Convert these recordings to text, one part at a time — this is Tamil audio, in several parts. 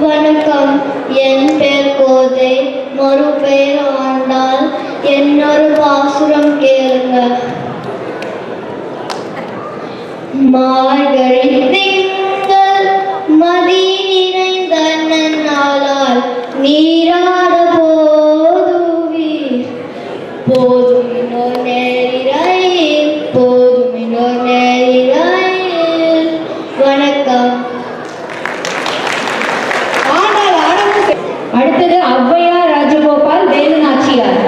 வணக்கம். என் பெயர் கோதை. மறு பெயர் ஆண்டால் என்னொரு பாசுரம் கேளுங்க. மார்கழி திங்கள் மதி நிறைந்த நன்னாளால் நீ அடுத்தது ஔவையார் ராஜகோபால் வேலு நாச்சியார்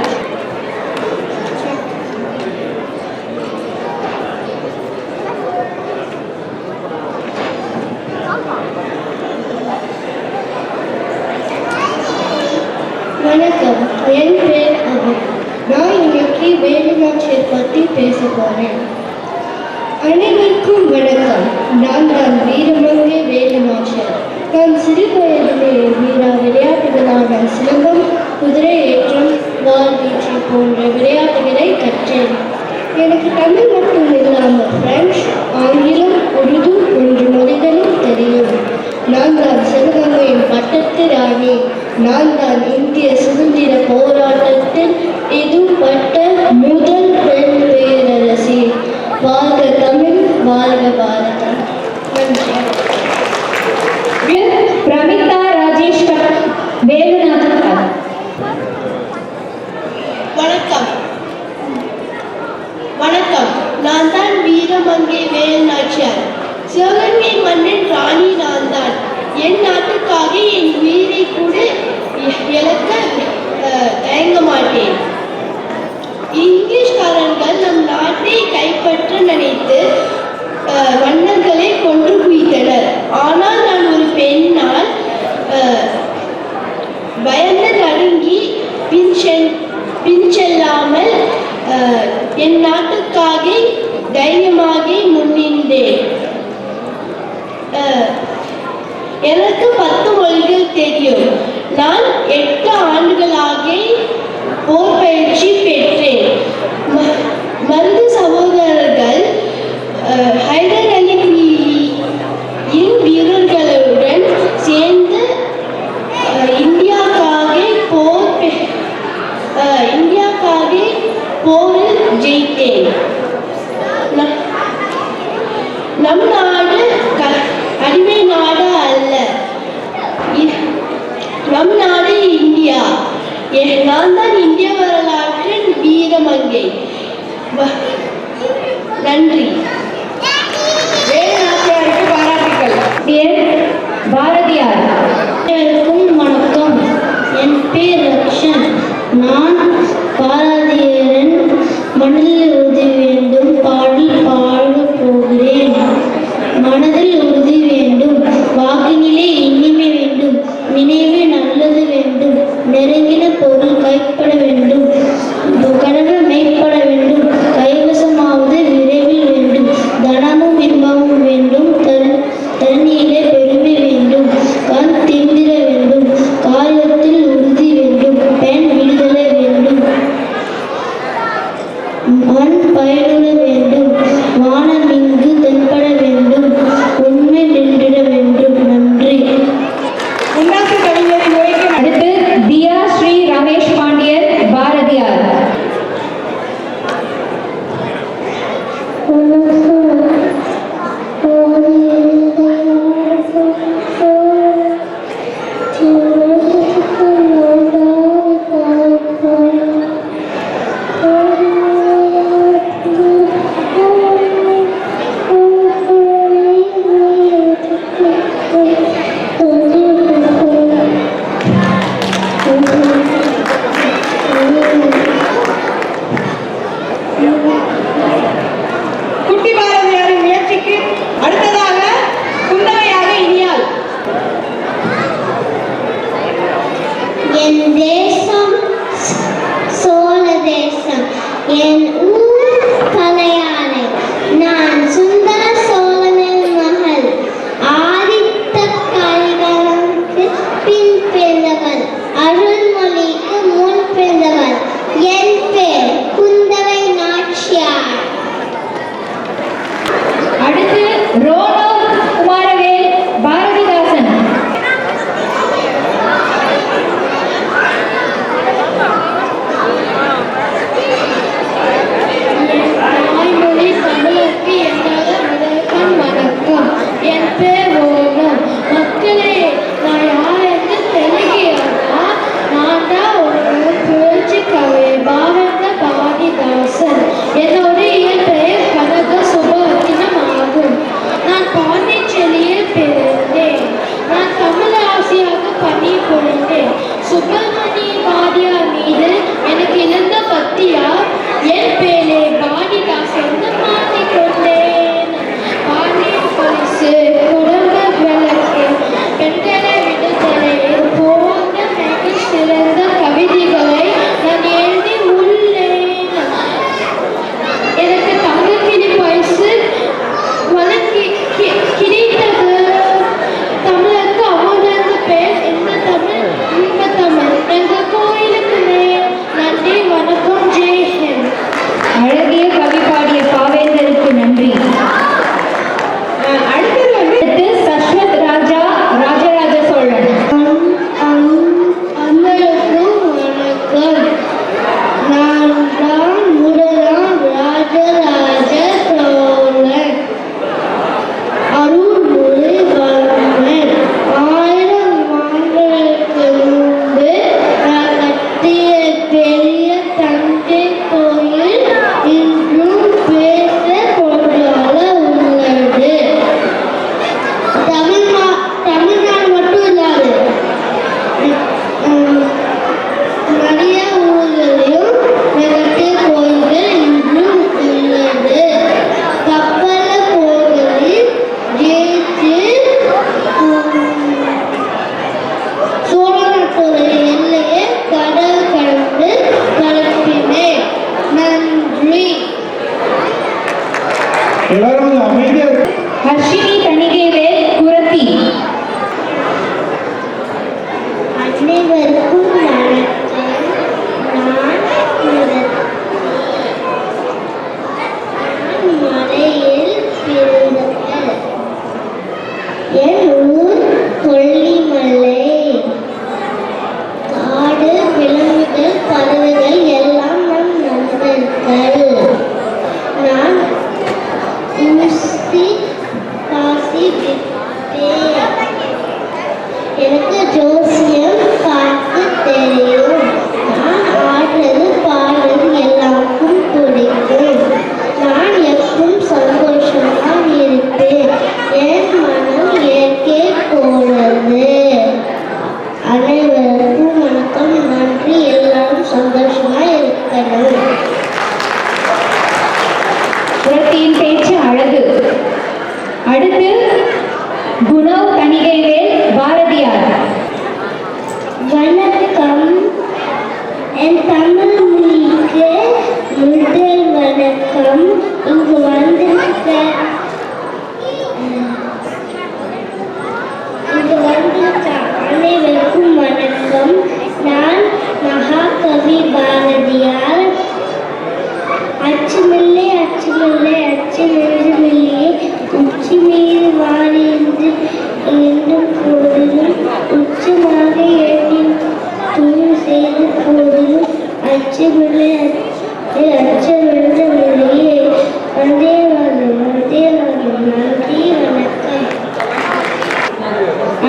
வணக்கம் என் பேர் அபு நான் இன்னைக்கு வேலுநாச்சியர் பற்றி பேச போறேன் அனைவருக்கும் வணக்கம் நான் தான் வீரமங்கை வேலுநாச்சியர் நான் சிறு வயதிலே வீரா விளையாட்டுகளான சிலம்பம் குதிரை ஏற்றம் வால் வீச்சு போன்ற விளையாட்டுகளை கற்றேன். எனக்கு தமிழ் மட்டும் இல்லாமல் பிரெஞ்சு ஆங்கிலம் உருது போன்ற மொழிகளும் தெரியும். நான் தான் சிவகங்கையின் பட்டத்து ராணி. நான் தான் இந்திய சுதந்திர போராட்டத்தில் இதுபட்ட முதல் பெண் பேரரசி. வாழ்க தமிழ் வாழ்க பாரதம். நன்றி பிரமிதா ராஜேஷ் வேலு நாச்சியார் வணக்கம் வணக்கம் நான் தான் வீரமங்கை வேல் நாச்சியார் சிவகங்கை மன்னன் ராணி நான் தான் என் நாட்டுக்காக என் உயிரை கூட இழக்க தயங்க மாட்டேன். இங்கிலீஷ்காரர்கள் நம் நாட்டை கைப்பற்ற நினைத்து மன்னர்களை கொன்று குவித்தனர். ஆனால் நான் ஒரு பெண்ணால் அஹ், பயந்து நடுங்கி பின் செல் பின் செல்லாமல் என் நாட்டுக்காக தைரியமாக எனக்கு பத்து மொழிகள் தெரியும். நான் எட்டு ஆண்டுகளாக போர் பயிற்சி பெற்றேன். ம- சகோதரர்கள் ஹைதர் அலி இன் வீரர்களுடன் சேர்ந்து இந்தியாக்காக இந்தியாவுக்காக போர் பெ- இந்தியாவுக்காக போரில் ஜெயித்தேன். நம்- நம் நாடு நம் நாடு இந்தியா. எ- நான் தான் இந்திய வரலாற்றின் வீரமங்கை. வ- நன்றி. আমরা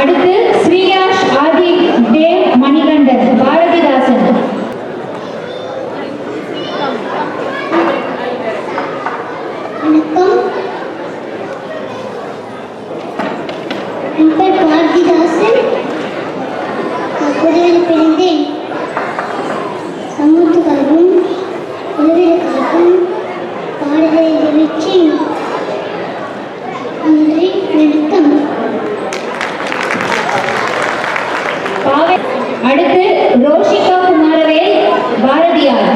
அடுத்து பாவை. அடுத்து ரோஷிகா குமாரவேல் பாரதியார்.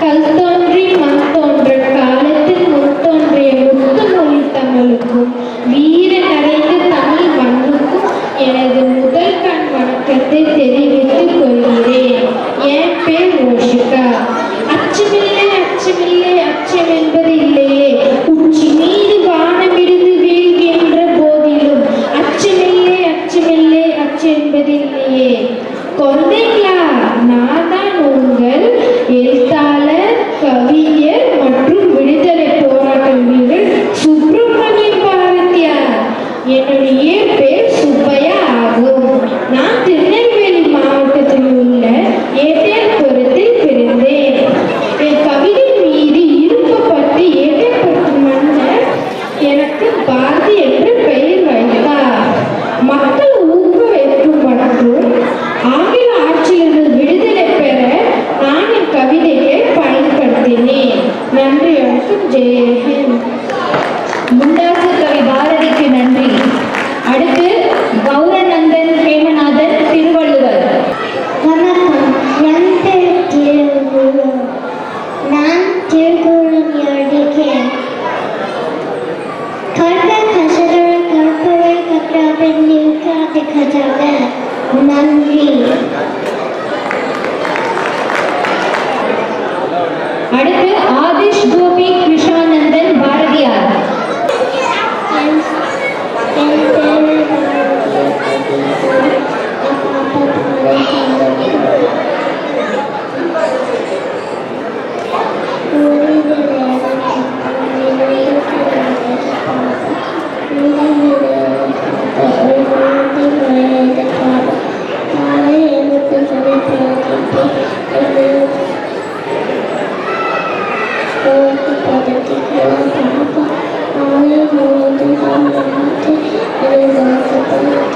கல் தோன்றி மண் தோன்ற காலத்தில் முன் தோன்றிய முத்து மொழி தமிழுக்கும் வீர நிறைந்த தமிழ் மண்ணுக்கும் எனது முதல் கண் வணக்கத்தை தெரிவித்து que அடுத்து ஆதிஷ் கோபி கிருஷ்ணானந்தன் பாரதியார் Thank you. ஆயுள் முழுவதும் நான் நினைத்து இறைவனுக்கு